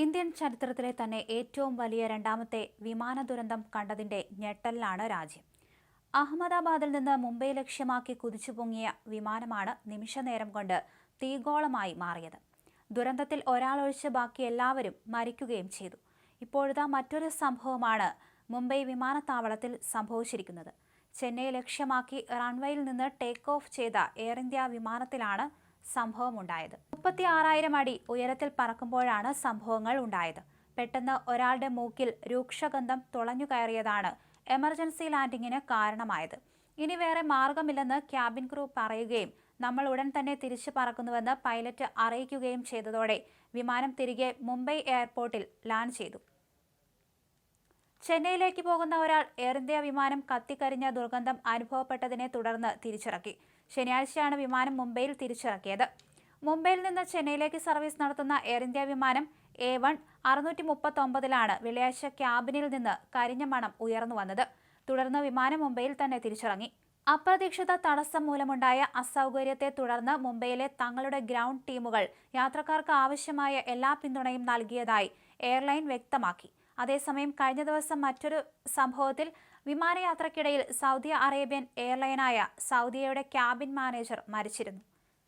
Indian ചരിത്രത്തിലെ തന്നെ ഏറ്റവും വലിയ രണ്ടാമത്തെ വിമാന ദുരന്തം കണ്ടതിന്റെ ഞെട്ടലിലാണ് രാജ്യം. അഹമ്മദാബാദിൽ നിന്ന് മുംബൈ ലക്ഷ്യമാക്കി കുതിച്ചുപൊങ്ങിയ വിമാനമാണ് നിമിഷനേരം കൊണ്ട് തീഗോളമായി മാറിയത്. ദുരന്തത്തിൽ ഒരാളൊഴിച്ച് ബാക്കി എല്ലാവരും മരിക്കുകയും ചെയ്തു. ഇപ്പോഴത്തെ മറ്റൊരു സംഭവമാണ് മുംബൈ വിമാനത്താവളത്തിൽ സംഭവിച്ചിരിക്കുന്നത്. ചെന്നൈ ലക്ഷ്യമാക്കി റൺവേയിൽ നിന്ന് ടേക്ക് ഓഫ് ചെയ്ത എയർ ഇന്ത്യ വിമാനത്തിലാണ് സംഭവമുണ്ടായത്. മുപ്പത്തി ആറായിരം അടി ഉയരത്തിൽ പറക്കുമ്പോഴാണ് സംഭവങ്ങൾ ഉണ്ടായത്. പെട്ടെന്ന് ഒരാളുടെ മൂക്കിൽ രൂക്ഷഗന്ധം തുളഞ്ഞു കയറിയതാണ് എമർജൻസി ലാൻഡിങ്ങിന് കാരണമായത്. ഇനി വേറെ മാർഗമില്ലെന്ന് ക്യാബിൻ ക്രൂ പറയുകയും നമ്മൾ ഉടൻ തന്നെ തിരിച്ചു പറക്കുന്നുവെന്ന് പൈലറ്റ് അറിയിക്കുകയും ചെയ്തതോടെ വിമാനം തിരികെ മുംബൈ എയർപോർട്ടിൽ ലാൻഡ് ചെയ്തു. ചെന്നൈയിലേക്ക് പോകുന്ന ഒരാൾ എയർ ഇന്ത്യ വിമാനം കത്തിക്കരിഞ്ഞ ദുർഗന്ധം അനുഭവപ്പെട്ടതിനെ തുടർന്ന് തിരിച്ചിറക്കി. ശനിയാഴ്ചയാണ് വിമാനം മുംബൈയിൽ തിരിച്ചിറക്കിയത്. മുംബൈയിൽ നിന്ന് ചെന്നൈയിലേക്ക് സർവീസ് നടത്തുന്ന എയർ ഇന്ത്യ വിമാനം എ വൺ അറുന്നൂറ്റി മുപ്പത്തൊമ്പതിലാണ് വെള്ളിയാഴ്ച ക്യാബിനിൽ നിന്ന് കരിഞ്ഞ മണം ഉയർന്നു വന്നത്. തുടർന്ന് വിമാനം മുംബൈയിൽ തന്നെ തിരിച്ചിറങ്ങി. അപ്രതീക്ഷിത തടസ്സം മൂലമുണ്ടായ അസൗകര്യത്തെ തുടർന്ന് മുംബൈയിലെ തങ്ങളുടെ ഗ്രൗണ്ട് ടീമുകൾ യാത്രക്കാർക്ക് ആവശ്യമായ എല്ലാ പിന്തുണയും നൽകിയതായി എയർലൈൻ വ്യക്തമാക്കി. അതേസമയം കഴിഞ്ഞ ദിവസം മറ്റൊരു സംഭവത്തിൽ വിമാനയാത്രക്കിടയിൽ സൗദി അറേബ്യൻ എയർലൈനായ സൗദിയയുടെ ക്യാബിൻ മാനേജർ മരിച്ചിരുന്നു.